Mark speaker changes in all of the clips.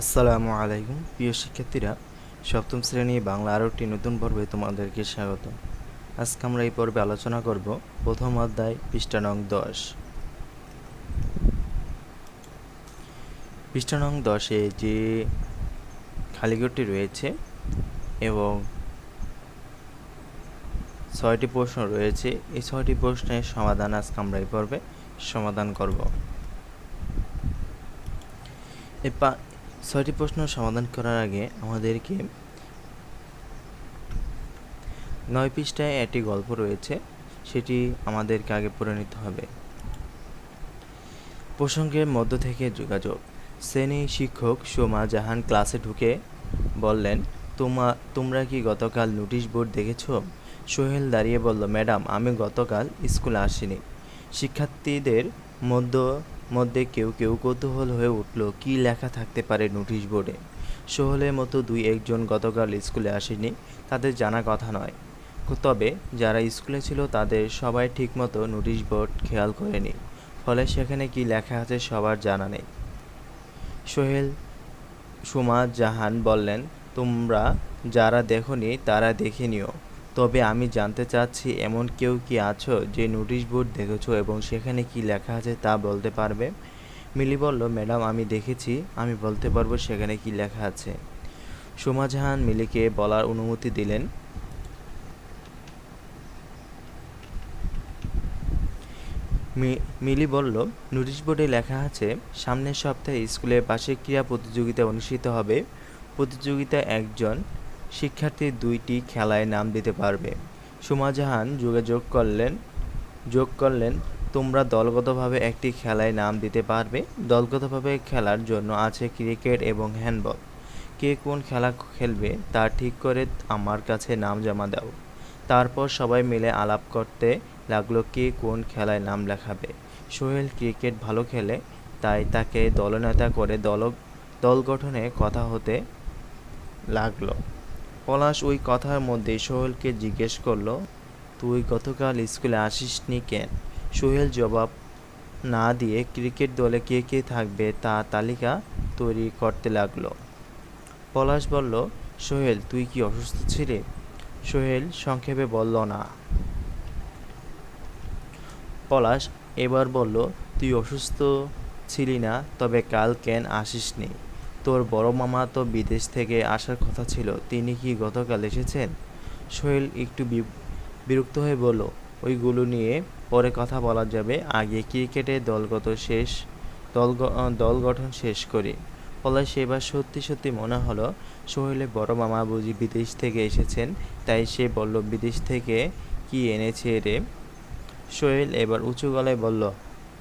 Speaker 1: আসসালামু আলাইকুম, প্রিয় শিক্ষার্থীরা, সপ্তম শ্রেণি বাংলা আরও একটি নতুন পর্বে তোমাদেরকে স্বাগত। আজকে আমরা এই পর্বে আলোচনা করব প্রথম অধ্যায়, পৃষ্ঠা নং দশ। পৃষ্ঠা নং দশে যে খালিঘরটি রয়েছে এবং ছয়টি প্রশ্ন রয়েছে, এই ছয়টি প্রশ্নের সমাধান আজকে আমরা এই পর্বে সমাধান করব। ছয়টি প্রশ্ন সমাধান করার আগে আমাদেরকে নয় পৃষ্ঠায় একটি গল্প রয়েছে, সেটি আমাদেরকে আগে পড়ে নিতে হবে। প্রসঙ্গের মধ্য থেকে যোগাযোগ। শ্রেণি শিক্ষক সোমা জাহান ক্লাসে ঢুকে বললেন, তোমা, তোমরা কি গতকাল নোটিশ বোর্ড দেখেছ? সোহেল দাঁড়িয়ে বলল, ম্যাডাম, আমি গতকাল স্কুলে আসিনি। শিক্ষার্থীদের মধ্য মধ্যে কেউ কেউ কৌতূহল হয়ে উঠল, কী লেখা থাকতে পারে নোটিশ বোর্ডে সোহলের মতো দুই একজন গতকাল স্কুলে আসেনি তাদের জানা কথা নয়। তবে যারা স্কুলে ছিল তাদের সবাই ঠিকমতো নোটিশ বোর্ড খেয়াল করেনি, ফলে সেখানে কি লেখা আছে সবার জানা নেই। সোহেল সুমা জাহান বললেন, তোমরা যারা দেখোনি তারা দেখে নিও। তবে আমি জানতে চাচ্ছি, এমন কেউ কি আছো যে নোটিশ বোর্ড দেখেছ এবং সেখানে কি লেখা আছে তা বলতে পারবে? মিলি বলল, ম্যাডাম, আমি দেখেছি। আমি বলতে পারব সেখানে কি লেখা আছে। সুমা জাহান মিলিকে বলার অনুমতি দিলেন। মিলি বলল, নোটিশ বোর্ডে লেখা আছে, সামনের সপ্তাহে স্কুলে পাশে ক্রীড়া প্রতিযোগিতা অনুষ্ঠিত হবে। প্রতিযোগিতায় একজন শিক্ষার্থী দুইটি খেলায় নাম দিতে পারবে। সুমা জাহান যোগাযোগ করলেন, যোগ করলেন, তোমরা দলগতভাবে একটি খেলায় নাম দিতে পারবে। দলগতভাবে খেলার জন্য আছে ক্রিকেট এবং হ্যান্ডবল। কে কোন খেলা খেলবে তা ঠিক করে আমার কাছে নাম জমা দাও। তারপর সবাই মিলে আলাপ করতে লাগল কে কোন খেলায় নাম লেখাবে। সোহেল ক্রিকেট ভালো খেলে, তাই তাকে দলনেতা করে দল দল গঠনে কথা হতে লাগল। পলাশ ওই কথার মধ্যে সোহেলকে জিজ্ঞেস করল, তুই গতকাল স্কুলে আসিসনি কেন? সোহেল জবাব, না দিয়ে ক্রিকেট দলে কে কে থাকবে তা তালিকা তৈরি করতে লাগল। পলাশ বলল, সোহেল, তুই কি অসুস্থ ছিলি? সোহেল সংক্ষেপে বলল, না। পলাশ এবার বলল, তুই অসুস্থ ছিলি না, তবে কাল কেন আসিসনি তোর বড় মামা তো বিদেশ থেকে আসার কথা ছিল, তিনি কি গতকাল এসেছেন? সোহেল একটু বিরক্ত হয়ে বলল, ওইগুলো নিয়ে পরে কথা বলা যাবে। আগে ক্রিকেটে দলগত শেষ, দল দল গঠন শেষ করি। পলাশ এবার সত্যি সত্যি মনে হলো, সোহেলের বড় মামা বুঝি বিদেশ থেকে এসেছেন, তাই সে বলল, বিদেশ থেকে কি এনেছে রে? সোহেল এবার উঁচু গলায় বলল,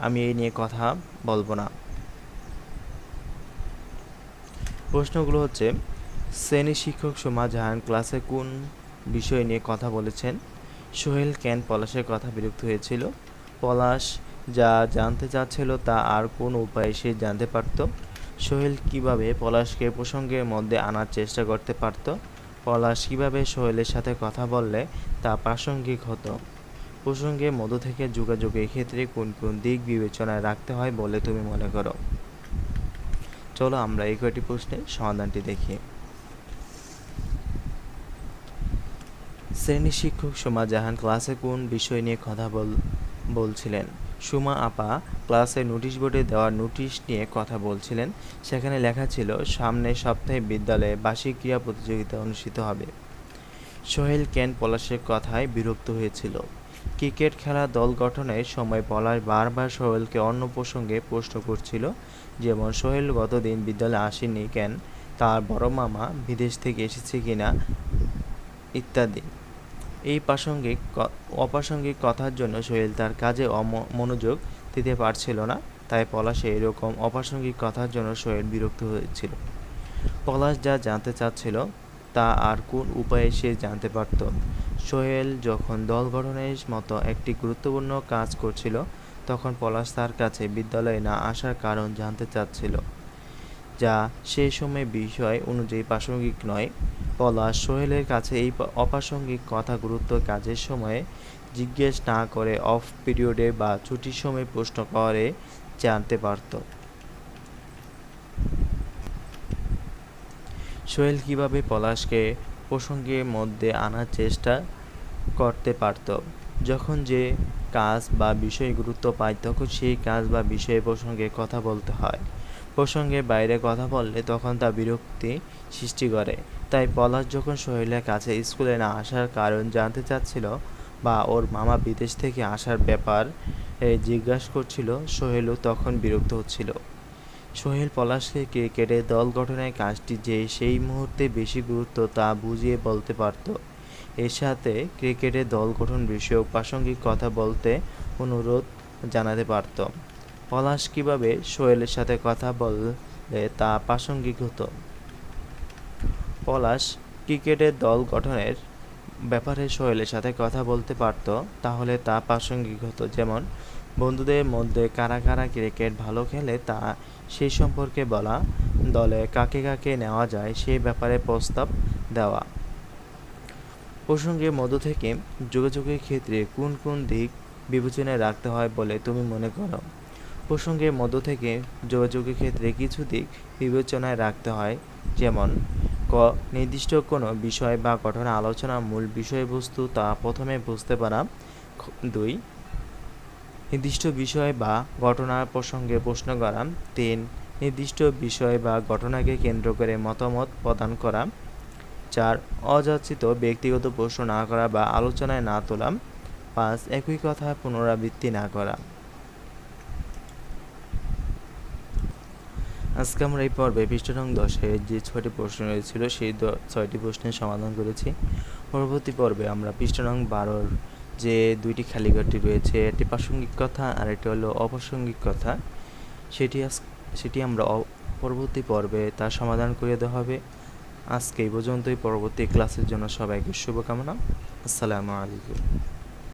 Speaker 1: আমি এই নিয়ে কথা বলব না। প্রশ্নগুলো হচ্ছে, শ্রেণি শিক্ষক সোমা জাহান ক্লাসে কোন বিষয় নিয়ে কথা বলেছেন? সোহেল কেন পলাশের কথা বিরক্ত হয়েছিল? পলাশ যা জানতে চাচ্ছিল তা আর কোন উপায়ে সে জানতে পারত? সোহেল কীভাবে পলাশকে প্রসঙ্গের মধ্যে আনার চেষ্টা করতে পারত? পলাশ কীভাবে সোহেলের সাথে কথা বললে তা প্রাসঙ্গিক হতো? প্রসঙ্গের মধ্য থেকে যোগাযোগের ক্ষেত্রে কোন কোন দিক বিবেচনায় রাখতে হয় বলে তুমি মনে করো? চলো আমরা এই কয়টি প্রশ্নের সমাধানটি দেখি। শ্রেণি শিক্ষক সুমা জাহান ক্লাসে কোন বিষয় নিয়ে কথা বল, বলছিলেন? সুমা আপা ক্লাসে নোটিশ বোর্ডে দেওয়া নোটিশ নিয়ে কথা বলছিলেন। সেখানে লেখা ছিল সামনের সপ্তাহে বিদ্যালয়ে বার্ষিক ক্রীড়া প্রতিযোগিতা অনুষ্ঠিত হবে। সোহেল কেন পলাশের কথায় বিরক্ত হয়েছিল। ক্রিকেট খেলা দল গঠনের সময় পলাশ বারবার সোহেলকে অন্য প্রসঙ্গে প্রশ্ন করছিল, যেমন, সোহেল গতদিন বিদ্যালয়ে আসেনি কেন? তার বড় মামা বিদেশ থেকে এসেছে কিনা? ইত্যাদি। এই প্রাসঙ্গিক অপ্রাসঙ্গিক কথার জন্য সোহেল তার কাজে মনোযোগ দিতে পারছিল না, তাই পলাশে এরকম অপ্রাসঙ্গিক কথার জন্য সোহেল বিরক্ত হয়েছিল। পলাশ যা জানতে চাচ্ছিল, তা আর কোন উপায়ে সে জানতে পারত? সোহেল যখন দল গঠনের মতো একটি গুরুত্বপূর্ণ কাজ করছিল, তখন পলাশ তার কাছে বিদ্যালয়ে না আসার কারণ জানতে চাচ্ছিল। যা সেই সময় বিষয় অনুযায়ী প্রাসঙ্গিক নয়। পলাশ সোহেলের কাছে এই অপ্রাসঙ্গিক কথা গুরুত্ব কাজের সময়ে জিজ্ঞেস না করে অফ পিরিয়ডে বা ছুটির সময় প্রশ্ন করে জানতে পারত। সোহেল কীভাবে পলাশকে প্রসঙ্গের মধ্যে আনার চেষ্টা করতে পারত। যখন যে কাজ বা বিষয় গুরুত্ব পায়, তখন সেই কাজ বা বিষয় প্রসঙ্গে কথা বলতে হয়। প্রসঙ্গের বাইরে কথা বললে তখন তা বিরক্তি সৃষ্টি করে। তাই পলাশ যখন সোহেলের কাছে স্কুলে না আসার কারণ জানতে চাচ্ছিল বা ওর মামা বিদেশ থেকে আসার ব্যাপার জিজ্ঞাসা করছিল, সোহেলও তখন বিরক্ত হচ্ছিল। সোহেল পলাশকে ক্রিকেটের দল গঠনের কাজটি যে সেই মুহূর্তে বেশি গুরুত্ব তা বুঝিয়ে বলতে পারত। এর সাথে ক্রিকেটের দল গঠন বিষয়ক প্রাসঙ্গিক কথা বলতে অনুরোধ জানাতে পারত। পলাশ কীভাবে সোহেলের সাথে কথা বললে তা প্রাসঙ্গিক হতো? পলাশ ক্রিকেটের দল গঠনের ব্যাপারে সোহেলের সাথে কথা বলতে পারত, তাহলে তা প্রাসঙ্গিক হতো। যেমন বন্ধুদের মধ্যে কারা কারা ক্রিকেট ভালো খেলে তা সেই সম্পর্কে বলা, দলে কাকে কাকে নেওয়া যায় সেই ব্যাপারে প্রস্তাব দেওয়া। প্রসঙ্গের মধ্য থেকে যোগাযোগের ক্ষেত্রে কোন কোন দিক বিবেচনায় রাখতে হয় বলে তুমি মনে করো? প্রসঙ্গের মধ্য থেকে যোগাযোগের ক্ষেত্রে কিছু দিক বিবেচনায় রাখতে হয়, যেমন, ক, নির্দিষ্ট কোনো বিষয় বা ঘটনা আলোচনার মূল বিষয়বস্তু তা প্রথমে বুঝতে পারা দুই নির্দিষ্ট বিষয় বা ঘটনার প্রসঙ্গে প্রশ্ন করা। তিন, নির্দিষ্ট বিষয় বা ঘটনাকে কেন্দ্র করে মতামত প্রদান করা। চার, অযাচিত ব্যক্তিগত প্রশ্ন না করা বা আলোচনায় না তোলা। পাঁচ, একই কথা পুনরাবৃত্তি না করা। আজকে আমরা এই পর্বে পৃষ্ঠ নং দশে যে ছয়টি প্রশ্ন রয়েছিল, সেই ছয়টি প্রশ্নের সমাধান করেছি। পরবর্তী পর্বে আমরা পৃষ্ঠ নং বারোর যে দুইটি খালিঘরটি রয়েছে, একটি প্রাসঙ্গিক কথা আর একটি হলো অপ্রাসঙ্গিক কথা। সেটি সেটি আমরা পরবর্তী পর্বে তার সমাধান করে দেওয়া হবে। আজকে এই পর্যন্তই। পরবর্তী ক্লাসের জন্য সবাইকে শুভকামনা। আসসালামু আলাইকুম।